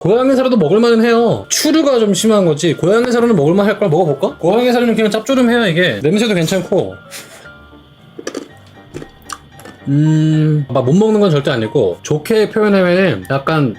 고양이 사료도 먹을만은 해요. 추루가 좀 심한 거지. 고양이 사료는 먹을만 할 걸 먹어볼까? 고양이 사료는 그냥 짭조름해요 이게. 냄새도 괜찮고. 음, 막 못 먹는 건 절대 아니고 좋게 표현하면은 약간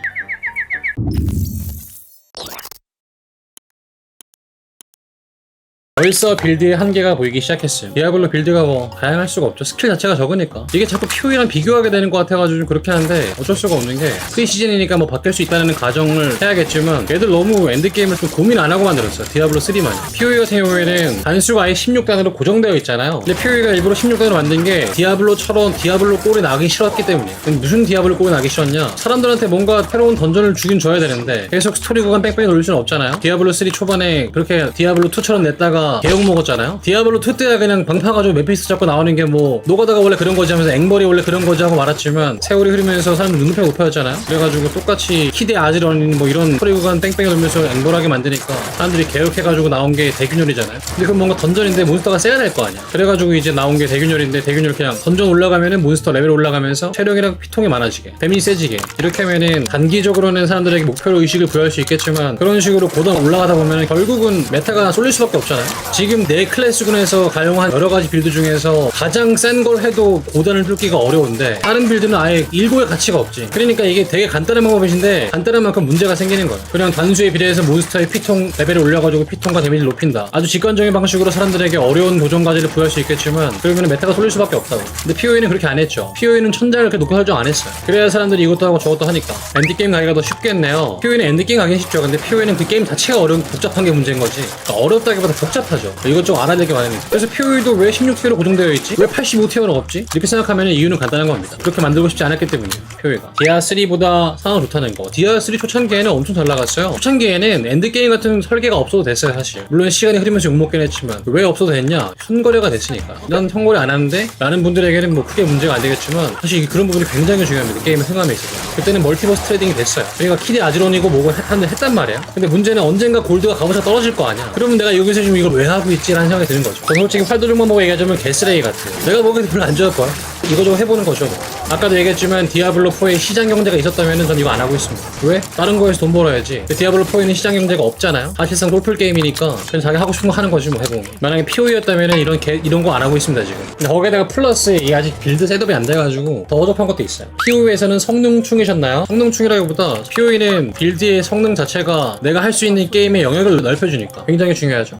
벌써 빌드의 한계가 보이기 시작했어요. 디아블로 빌드가 뭐 다양할 수가 없죠. 스킬 자체가 적으니까. 이게 자꾸 POE랑 비교하게 되는 것 같아가지고 좀 그렇게 하는데 어쩔 수가 없는 게 프리 시즌이니까 뭐 바뀔 수 있다는 가정을 해야겠지만 얘들 너무 엔드게임을 좀 고민 안 하고 만들었어요. 디아블로 3만. POE 같은 경우에는 단수가 아예 16단으로 고정되어 있잖아요. 근데 POE가 일부러 16단으로 만든 게 디아블로처럼 디아블로 꼴이 나기 싫었기 때문에. 무슨 디아블로 꼴이 나기 싫었냐? 사람들한테 뭔가 새로운 던전을 주긴 줘야 되는데 계속 스토리 구간 뺑뺑이 돌릴 수는 없잖아요. 디아블로 3 초반에 그렇게 디아블로 2처럼 냈다가 개욕 먹었잖아요. 디아블로 2 때야 그냥 방파 가지고 메피스 잡고 나오는 게 뭐 노가다가 원래 그런 거지 하면서 앵벌이 원래 그런 거지 하고 말았지만 세월이 흐르면서 사람들 눈높이가 높아졌잖아요. 그래가지고 똑같이 키대 아지러닝 뭐 이런 스토리 구간 뺑뺑이 돌면서 앵벌하게 만드니까 사람들이 개욕해가지고 나온 게 대균열이잖아요. 근데 그건 뭔가 던전인데 몬스터가 세야 될 거 아니야. 그래가지고 이제 나온 게 대균열인데 대균열 그냥 던전 올라가면은 몬스터 레벨 올라가면서 체력이랑 피통이 많아지게 데미지 세지게 이렇게 하면은 단기적으로는 사람들에게 목표로 의식을 부여할 수 있겠지만 그런 식으로 고단 올라가다 보면은 결국은 메타가 쏠릴 수밖에 없잖아요. 지금 내 클래스군에서 가용한 여러 가지 빌드 중에서 가장 센 걸 해도 고단을 뚫기가 어려운데 다른 빌드는 아예 일고의 가치가 없지. 그러니까 이게 되게 간단한 방법이신데 간단한 만큼 문제가 생기는 거예요. 그냥 단수에 비례해서 몬스터의 피통 레벨을 올려가지고 피통과 데미지를 높인다. 아주 직관적인 방식으로 사람들에게 어려운 도전 과제를 부여할 수 있겠지만 그러면 메타가 쏠릴 수밖에 없다고. 근데 POE는 그렇게 안 했죠. POE는 천장을 그렇게 높게 설정 안 했어요. 그래야 사람들이 이것도 하고 저것도 하니까 엔드게임 가기가 더 쉽겠네요. POE는 엔드게임 가긴 쉽죠. 근데 POE는 그 게임 자체가 어려운 복잡한 게 문제인 거지. 그러니까 어렵다기보다 복잡 하죠. 이것 좀 알아야 될 게 많으니까. 그래서 POE도 왜 16티어로 고정되어 있지? 왜 85티어는 없지? 이렇게 생각하면 이유는 간단한 겁니다. 그렇게 만들고 싶지 않았기 때문이에요. POE가. 디아3보다 상황 좋다는 거. 디아3 초창기에는 엄청 잘 나갔어요. 초창기에는 엔드게임 같은 설계가 없어도 됐어요, 사실. 물론 시간이 흐르면서 욕먹긴 했지만 왜 없어도 됐냐? 현거래가 됐으니까. 난 현거래 안 하는데 라는 분들에게는 뭐 크게 문제가 안 되겠지만 사실 그런 부분이 굉장히 중요합니다. 게임의 흥함에 있어서. 그때는 멀티버스 트레이딩이 됐어요. 그러니까 키드 아지론이고 뭐고 했단 말이야. 근데 문제는 언젠가 골드가 가보자 떨어질 거 아니야. 그러면 내가 여기서 지금 이걸 왜 하고 있지라는 생각이 드는 거죠. 저 솔직히 팔도중만 보고 얘기하자면 개쓰레기 같아요. 내가 보기에도 별로 안 좋을 거야. 이거저거 해보는 거죠. 뭐. 아까도 얘기했지만 디아블로4에 시장 경제가 있었다면 전 이거 안 하고 있습니다. 왜? 다른 거에서 돈 벌어야지. 근데 디아블로4에는 시장 경제가 없잖아요. 사실상 골프 게임이니까 그냥 자기 하고 싶은 거 하는 거지 뭐 해보면. 만약에 POE였다면 이런 개, 이런 거 안 하고 있습니다 지금. 근데 거기에다가 플러스 이 아직 빌드 셋업이 안 돼가지고 더 어접한 것도 있어요. POE에서는 성능충이셨나요? 성능충이라기보다 POE는 빌드의 성능 자체가 내가 할 수 있는 게임의 영역을 넓혀주니까 굉장히 중요하죠.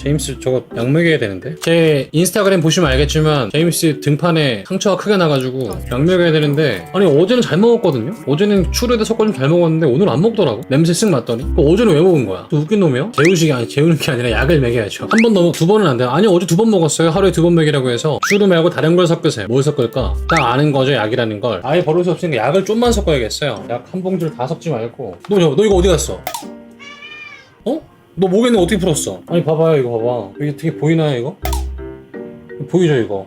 제임스 저거 약 먹여야 되는데? 제 인스타그램 보시면 알겠지만 제임스 등판에 상처가 크게 나가지고 약 먹여야 되는데 아니 어제는 잘 먹었거든요? 어제는 추루에다 섞어 좀 잘 먹었는데 오늘 안 먹더라고. 냄새 쓱 맡더니. 그 어제는 왜 먹은 거야? 또 웃긴 놈이요? 재우식이 아니 재우는 게 아니라 약을 먹여야죠. 한 번 넘어 두 번은 안 돼요. 아니 어제 두 번 먹었어요. 하루에 두 번 먹이라고 해서 추루 말고 다른 걸 섞으세요. 뭘 섞을까? 딱 아는 거죠 약이라는 걸. 아예 버릇이 없으니까 약을 좀만 섞어야겠어요. 약 한 봉지를 다 섞지 말고. 너, 저- 너 이거 어디 갔어? 어? 너 목에 있는 거 어떻게 풀었어? 아니 봐봐요 이거 봐봐. 이게 어떻게 보이나요 이거? 보이죠 이거?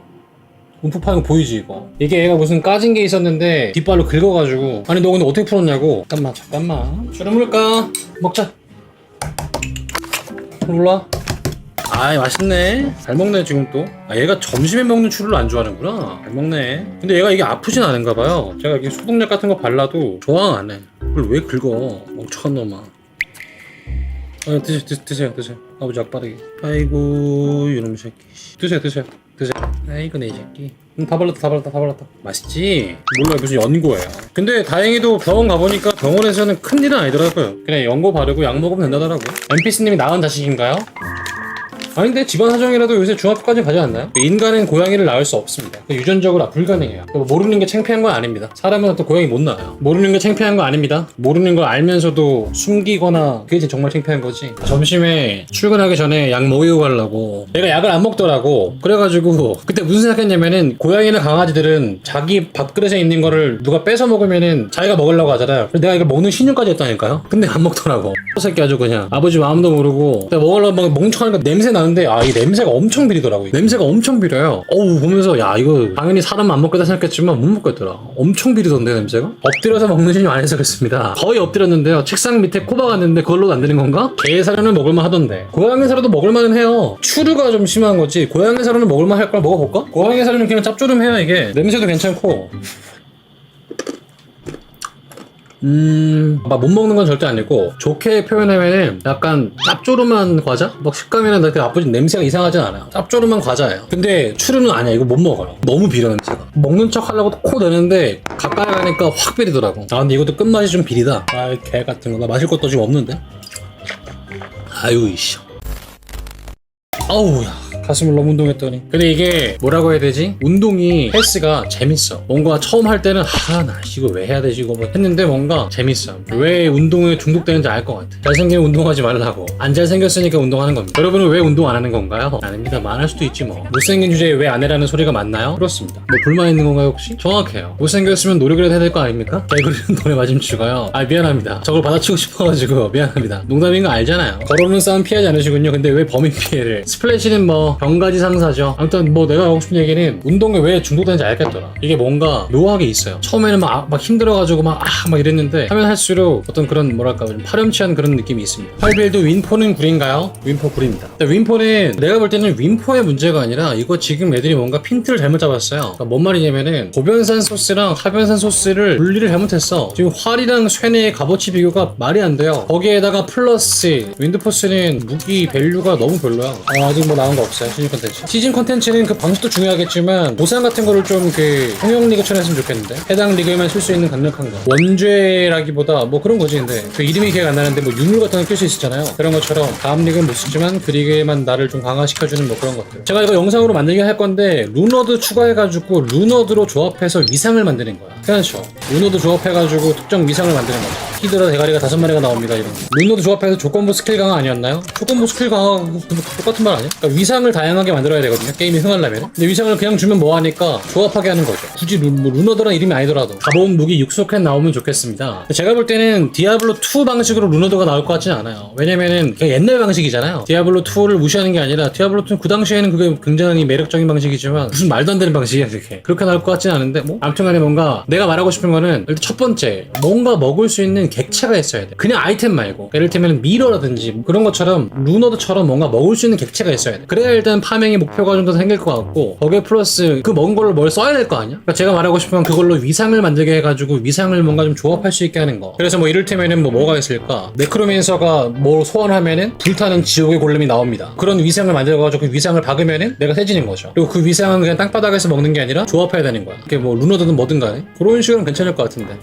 움프 파는 거 보이지 이거? 이게 얘가 무슨 까진 게 있었는데 뒷발로 긁어가지고. 아니 너 근데 어떻게 풀었냐고? 잠깐만 잠깐만. 물까? 먹자. 몰라. 아이 맛있네. 잘 먹네 지금 또. 아, 얘가 점심에 먹는 추루를 안 좋아하는구나. 잘 먹네. 근데 얘가 이게 아프진 않은가 봐요. 제가 이게 소독약 같은 거 발라도 저항 안해. 그걸 왜 긁어? 멍청한 놈아 아, 드세요, 드, 드세요, 드세요. 아버지 약 빠르게. 아이고, 이놈 새끼. 드세요, 드세요, 드세요. 아이고, 내 새끼. 음, 다 발랐다, 다 발랐다, 다 발랐다. 맛있지? 몰라요, 무슨 연고예요. 근데 다행히도 병원 가보니까 병원에서는 큰일은 아니더라고요. 그냥 연고 바르고 약 먹으면 된다더라고요. NPC님이 낳은 자식인가요? 아닌데 집안 사정이라도 요새 중학교까지 가지 않나요? 인간은 고양이를 낳을 수 없습니다. 유전적으로 불가능해요. 뭐 모르는 게 창피한 건 아닙니다. 사람은 또 고양이 못 낳아요. 모르는 게 창피한 거 아닙니다. 모르는 걸 알면서도 숨기거나 그게 정말 창피한 거지. 점심에 출근하기 전에 약 먹이고 가려고 얘가 약을 안 먹더라고. 그래가지고 그때 무슨 생각했냐면은 고양이나 강아지들은 자기 밥그릇에 있는 거를 누가 뺏어 먹으면은 자기가 먹으려고 하잖아요. 그래서 내가 이걸 먹는 신용까지 했다니까요. 근데 안 먹더라고. 이 새끼 아주 그냥 아버지 마음도 모르고 내가 먹으려고 막 멍청하니까 냄새 나 는데 아 이 냄새가 엄청 비리더라고. 냄새가 엄청 비려요. 어우 보면서 야 이거 당연히 사람 안 먹겠다 생각했지만 못 먹겠더라. 엄청 비리던데 냄새가? 엎드려서 먹는 신용 안 해서 그렇습니다. 거의 엎드렸는데요. 책상 밑에 코 박았는데 그걸로도 안 되는 건가? 개 사료는 먹을만 하던데. 고양이 사료도 먹을만은 해요. 추루가 좀 심한 거지. 고양이 사료는 먹을만 할 걸 먹어볼까? 고양이 사료는 그냥 짭조름해요 이게. 냄새도 괜찮고. 음, 막 못 먹는 건 절대 아니고 좋게 표현하면은 약간 짭조름한 과자? 막 식감이나 되게 나쁘진 냄새가 이상하진 않아요. 짭조름한 과자예요. 근데 추루는 아니야. 이거 못 먹어요. 너무 비려 냄새가. 먹는 척 하려고 코 내는데 가까이 가니까 확 비리더라고. 아 근데 이것도 끝맛이 좀 비리다. 아개 같은 거. 나 마실 것도 지금 없는데. 아유 이씨. 아우 야 가슴을 너무 운동했더니. 근데 이게 뭐라고 해야 되지? 운동이 헬스가 재밌어. 뭔가 처음 할 때는 아나 이거 왜 해야 되지? 이거 뭐 했는데 뭔가 재밌어. 왜 운동에 중독되는지 알 것 같아. 잘생기면 운동하지 말라고. 안 잘생겼으니까 운동하는 겁니다. 여러분은 왜 운동 안 하는 건가요? 아닙니다. 말할 수도 있지 뭐. 못생긴 주제에 왜 안 해라는 소리가 맞나요? 그렇습니다. 뭐 불만 있는 건가요 혹시? 정확해요. 못생겼으면 노력이라도 해야 될 거 아닙니까? 개그리는 돈에 맞으면 죽어요. 아 미안합니다. 저걸 받아치고 싶어가지고 미안합니다. 농담인 거 알잖아요. 걸어오는 싸움 피하지 않으시군요. 근데 왜 범인 피해를? 스플래시는 뭐 병가지 상사죠. 아무튼 뭐 내가 하고 싶은 얘기는 운동에 왜 중독되는지 알겠더라. 이게 뭔가 묘하게 있어요. 처음에는 막, 아- 막 힘들어가지고 막 아 막 이랬는데 하면 할수록 어떤 그런 뭐랄까 좀 파렴치한 그런 느낌이 있습니다. 팔빌드 윈포는 굴인가요? 윈포 근데 윈포는 내가 볼 때는 윈포의 문제가 아니라 이거 지금 애들이 뭔가 핀트를 잘못 잡았어요. 그러니까 뭔 말이냐면은 고변산 소스랑 하변산 소스를 분리를 잘못했어 지금 활이랑 쇠뇌의 값어치 비교가 말이 안 돼요. 거기에다가 플러스 윈드포스는 무기 밸류가 너무 별로야. 어, 아직 뭐 나온 거 없어요 시즌 컨텐츠? 시즌 컨텐츠는 그 방식도 중요하겠지만 보상 같은 거를 좀 그 통영 리그처럼 했으면 좋겠는데? 해당 리그에만 쓸 수 있는 강력한 거. 원죄라기보다 뭐 그런 거지 근데. 그 이름이 기억 안 나는데 뭐 유물 같은 거 낄 수 있었잖아요. 그런 것처럼 다음 리그는 못 쓰지만 그 리그에만 나를 좀 강화시켜주는 뭐 그런 것들. 제가 이거 영상으로 만들긴 할 건데 루너드 추가해가지고 루너드로 조합해서 위상을 만드는 거야. 괜찮죠. 루너드 조합해가지고 특정 위상을 만드는 거죠 히드라 대가리가 다섯 마리가 나옵니다 이런 거. 루너드 조합해서 조건부 스킬 강화 아니었나요? 조건부 스킬 강화 똑같은 말 아니야? 그러니까 위상을 다양하게 만들어야 되거든요 게임이 흥하려면 근데 위상을 그냥 주면 뭐하니까 조합하게 하는 거죠. 굳이 루, 뭐 루너드란 이름이 아니더라도. 가벼운 무기 육속해 나오면 좋겠습니다. 제가 볼 때는 디아블로2 방식으로 루너드가 나올 것 같지는 않아요. 왜냐면은 그냥 옛날 방식이잖아요. 디아블로2를 무시하는 게 아니라 디아블로2는 그 당시에는 그게 굉장히 매력적인 방식이지만 무슨 말도 안 되는 방식이야 그게. 그렇게 나올 것 같지는 않은데 뭐? 아무튼 간에 뭔가 내가 말하고 싶은 거는 일단 첫 번째 뭔가 먹을 수 있는 객체가 있어야 돼. 그냥 아이템 말고. 예를 들면 미러라든지 뭐 그런 것처럼 루너드처럼 뭔가 먹을 수 있는 객체가 있어야 돼. 그래야 일단 파밍의 목표가 좀 더 생길 것 같고 거기에 플러스 그 먹은 걸로 뭘 써야 될 거 아니야? 그러니까 제가 말하고 싶은 건 그걸로 위상을 만들게 해가지고 위상을 뭔가 좀 조합할 수 있게 하는 거. 그래서 뭐 이를테면은 뭐 뭐가 있을까? 네크로맨서가 뭘 소환하면은 불타는 지옥의 골렘이 나옵니다. 그런 위상을 만들어가지고 그 위상을 박으면은 내가 세지는 거죠. 그리고 그 위상은 그냥 땅바닥에서 먹는 게 아니라 조합해야 되는 거야. 그게 뭐 루너드든 뭐든 간에. 그런 식으로 괜찮을 것 같은데